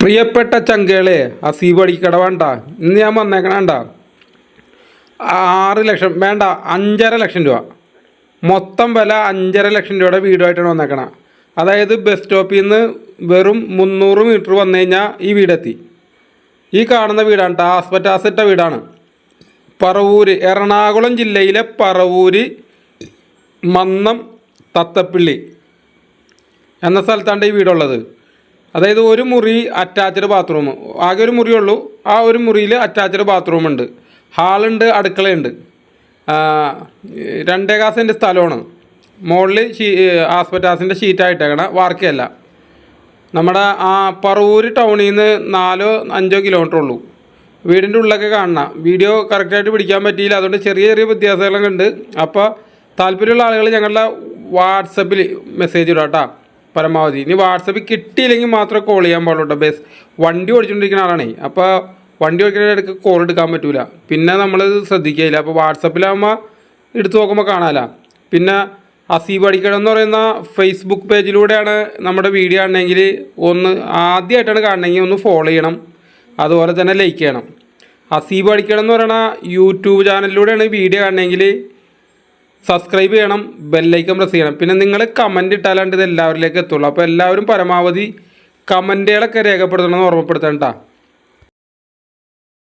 പ്രിയപ്പെട്ട ചങ്കേളെ അസീബ് അടിക്കട വേണ്ട. ഇന്ന് ഞാൻ വന്നേക്കണണ്ട. ആറ് ലക്ഷം വേണ്ട അഞ്ചര ലക്ഷം രൂപ. മൊത്തം വില അഞ്ചര ലക്ഷം രൂപയുടെ വീടുമായിട്ടാണ് വന്നേക്കണത് അതായത് ബസ് സ്റ്റോപ്പിൽ നിന്ന് വെറും മുന്നൂറ് മീറ്റർ വന്നു കഴിഞ്ഞാൽ ഈ വീടെത്തി. ഈ കാണുന്ന വീടാണ് ഇട്ട വീടാണ്. പറവൂര് എറണാകുളം ജില്ലയിലെ പറവൂര് മന്നം തത്തപ്പിള്ളി എന്ന സ്ഥലത്താണ് ഈ വീടുള്ളത്. അതായത് ഒരു മുറി അറ്റാച്ച്ഡ് ബാത്റൂം ആകെ ഒരു മുറിയുള്ളൂ ആ ഒരു മുറിയിൽ അറ്റാച്ച്ഡ് ബാത്റൂം ഉണ്ട്. ഹാളുണ്ട് അടുക്കളയുണ്ട് രണ്ടേ കാസിന്റെ സ്ഥലമാണ്. മുകളിൽ ഷീ ആസ്പെറ്റാസിന്റെ ഷീറ്റായിട്ടേക്കണ വാർക്കയല്ല. നമ്മുടെ ആ പറവൂര് ടൗണിൽ നിന്ന് നാലോ അഞ്ചോ കിലോമീറ്റർ ഉള്ളൂ. വീടിന്റെ ഉള്ളിലൊക്കെ കാണണം. വീഡിയോ കറക്റ്റായിട്ട് പിടിക്കാൻ പറ്റിയില്ല. അതുകൊണ്ട് ചെറിയ ചെറിയ വ്യത്യാസങ്ങളൊക്കെ ഉണ്ട്. അപ്പോൾ താല്പര്യമുള്ള ആളുകൾ ഞങ്ങളുടെ വാട്സപ്പിൽ മെസ്സേജ് ഇടാം കേട്ടോ പരമാവധി. ഇനി വാട്സപ്പിൽ കിട്ടിയില്ലെങ്കിൽ മാത്രമേ കോൾ ചെയ്യാൻ പാടുള്ളൂ ബസ്. വണ്ടി ഓടിച്ചുകൊണ്ടിരിക്കുന്ന ആളാണേ. അപ്പോൾ വണ്ടി ഓടിക്കുന്ന ഇടയ്ക്ക് കോൾ എടുക്കാൻ പറ്റില്ല പിന്നെ നമ്മൾ ശ്രദ്ധിക്കുകയില്ല അപ്പോൾ വാട്സപ്പിലാകുമ്പോൾ എടുത്തു നോക്കുമ്പോൾ കാണാമല്ല പിന്നെ അസീബ് അടിക്കണം എന്ന് പറയുന്ന ഫേസ്ബുക്ക് പേജിലൂടെയാണ് നമ്മുടെ വീഡിയോ ആണെങ്കിൽ ഒന്ന് ആദ്യമായിട്ടാണ് കാണണമെങ്കിൽ ഒന്ന് ഫോളോ ചെയ്യണം. അതുപോലെ തന്നെ ലൈക്ക് ചെയ്യണം. അസീബ് അടിക്കണം എന്ന് പറയുന്ന യൂട്യൂബ് ചാനലിലൂടെയാണ് വീഡിയോ കാണണമെങ്കിൽ സബ്സ്ക്രൈബ് ചെയ്യണം ബെല്ലൈക്കൺ പ്രസ് ചെയ്യണം. പിന്നെ നിങ്ങൾ കമന്റ് ഇട്ടാലാണ്ട് ഇത് എല്ലാവരിലേക്ക് എത്തുള്ളൂ. അപ്പോൾ എല്ലാവരും പരമാവധി കമന്റുകളൊക്കെ രേഖപ്പെടുത്തണമെന്ന് ഓർമ്മപ്പെടുത്തണം കേട്ടോ